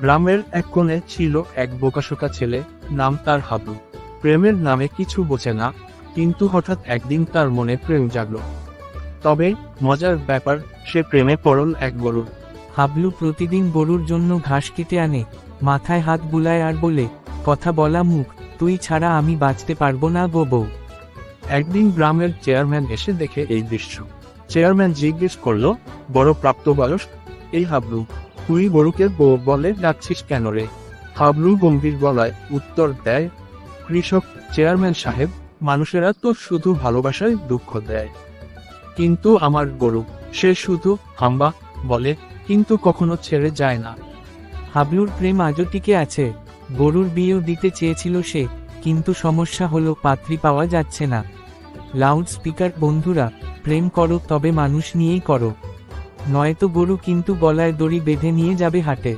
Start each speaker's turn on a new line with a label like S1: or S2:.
S1: গ্রামের এক কোণে ছিল এক বোকাশোকা ছেলে, নাম তার হাবলু প্রেমের নামে কিছু বোঝে না, কিন্তু হঠাৎ একদিন তার মনে প্রেম জাগলো। তবে মজার ব্যাপার, সে প্রেমে পড়ল এক গরুর।
S2: হাবলু প্রতিদিন গরুর জন্য ঘাস কেটে আনে, মাথায় হাত বুলায় আর বলে, কথা বলা মুখ, তুই ছাড়া আমি বাঁচতে পারব না গো বউ।
S1: একদিন গ্রামের চেয়ারম্যান এসে দেখে এই দৃশ্য। চেয়ারম্যান জিজ্ঞেস করল, বড় প্রাপ্তবয়স্ক, এই হাবলু? তুই গরুকে বউ বলে ডাকছিস কেন রে? হাবলু গম্ভীর গলায় উত্তর দেয়, কৃষক, চেয়ারম্যান সাহেব, মানুষেরা তো শুধু ভালোবাসায় দুঃখ দেয়। কিন্তু আমার গরু, সে শুধু হাম্বা, বলে, কিন্তু কখনো ছেড়ে যায় না।
S2: হাবলুর প্রেম আজও টিকে আছে। গরুর বিয়েও দিতে চেয়েছিল সে, কিন্তু সমস্যা হলো পাত্রী পাওয়া যাচ্ছে না। লাউড স্পিকার বন্ধুরা, প্রেম করো তবে মানুষ নিয়েই করো। নয়তো গরু কিন্তু গলায় দড়ি বেঁধে নিয়ে যাবে হাটে।